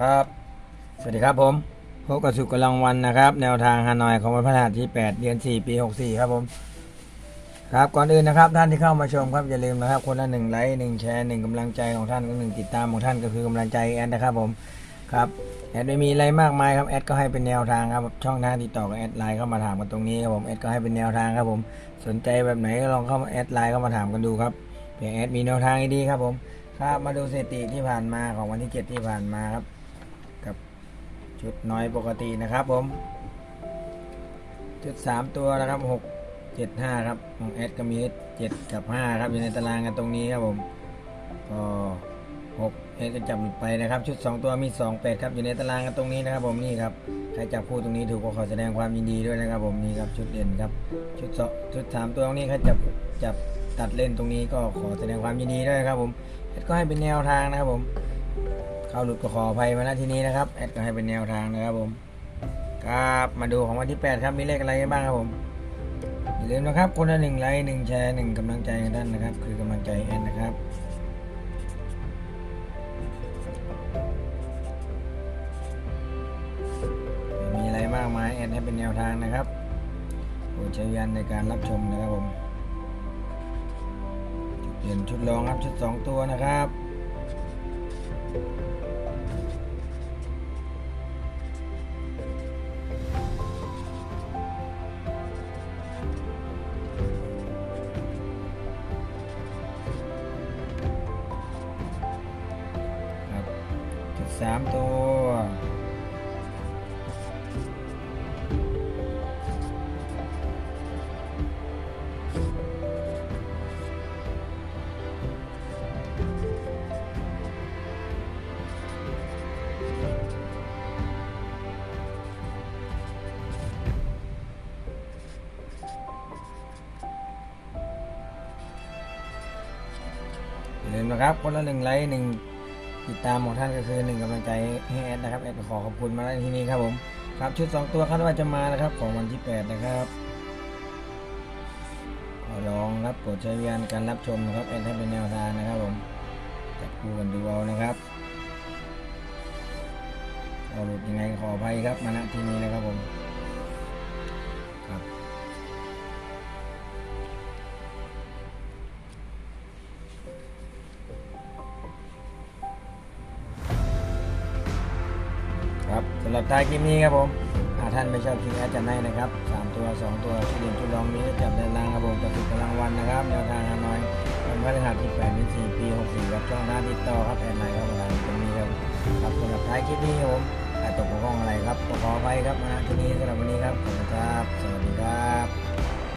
ครับ สวัสดีครับผมพบกับสุกำลังวันนะครับ แนวทางฮานอยของวันพฤหัสที่ 8 เดือน 4 ปี 64 ครับผม ครับก่อนอื่นนะครับ ท่านที่เข้ามาชมครับอย่าลืมนะครับ คนละหนึ่งไลค์หนึ่งแชร์หนึ่งกำลังใจของท่านก็หนึ่งติดตามของท่านก็คือกำลังใจแอดนะครับผมครับแอดไม่มีอะไรมากมายครับแอดก็ให้เป็นแนวทางครับช่องทางติดต่อกับแอดไลน์เข้ามาถามกันตรงนี้ครับผมแอดก็ให้เป็นแนวทางครับผมสนใจแบบไหนก็ลองเข้ามาแอดไลน์เข้ามาถามกันดูครับเพียงแอดมีแนวทางดีครับผมครับมาดูสถิติที่ผ่านมาของวันที่ 7 ที่ผ่านมาครับ ชุดน้อยปกตินะครับผม ชุดสามตัวนะครับหกเจ็ดห้าครับของแอดก็มีเจ็ดกับห้าครับอยู่ในตารางกันตรงนี้ครับผมก็หกแอดก็จับหลุดไปนะครับ ชุดสองตัวมีสองแปดครับอยู่ในตารางกันตรงนี้นะครับ ผมนี่ครับใครจับคู่ตรงนี้ถูกก็ขอแสดงความยินดีด้วยนะครับ ผมนี่ครับชุดเด่นครับ ชุดสองชุดสามตัวตรงนี้ใครจับจับตัดเล่นตรงนี้ก็ขอแสดงความยินดีด้วยครับ ผมแอดก็ให้เป็นแนวทางนะครับผม เข้าหลุดก็ขออภัยมาณที่นี้นะครับ แอดก็ให้เป็นแนวทางนะครับผม ครับมาดูของวันที่ 8 ครับ มีเลขอะไรกันบ้างครับผม อย่าลืมนะครับ คนละหนึ่งไลค์หนึ่งแชร์หนึ่งกำลังใจกันท่านนะครับ คือกำลังใจแอนนะครับมีอะไรมากมายแอนให้เป็นแนวทางนะครับโปรดใช้ยันในการรับชมนะครับผมชุดเปลี่ยนชุดรองครับชุด 2 ตัวนะครับครับ สามตัวอย่าลืมนะครับคนละหนึ่งไลค์หนึ่ง ติดตามของท่านก็คือหนึ่งกำลังใจให้แอดนะครับแอดขอขอบคุณมาณที่นี้ครับผมครับชุดสองตัวคาดว่าจะมานะครับของวันที่แปดนะครับขอลองรับโปรดใช้วิญญาณการรับชมนะครับแอดให้เป็นแนวทางนะครับผมจับคู่กันดูเอานะครับเอาหลุดยังไงขออภัยครับมาณที่นี้นะครับผม ครับสำหรับท้ายคลิปนี้ครับผมหากท่านไม่ชอบคลิปแอดจัดให้นะครับสามตัวสองตัวชุดเด่นชุดรองนี้จับได้ล่างครับผมกับสุดกำลังวันนะครับแนวทางฮานอยวันพฤหัสที่8ที่4ปี 64ครับช่องหน้าติดต่อครับแอนไลน์เข้ามาทางตรงนี้ครับครับสำหรับท้ายคลิปนี้ครับผมอาจตกบกพร่องอะไรครับก็ขอไปครับมาที่นี้สำหรับวันนี้ครับขอบ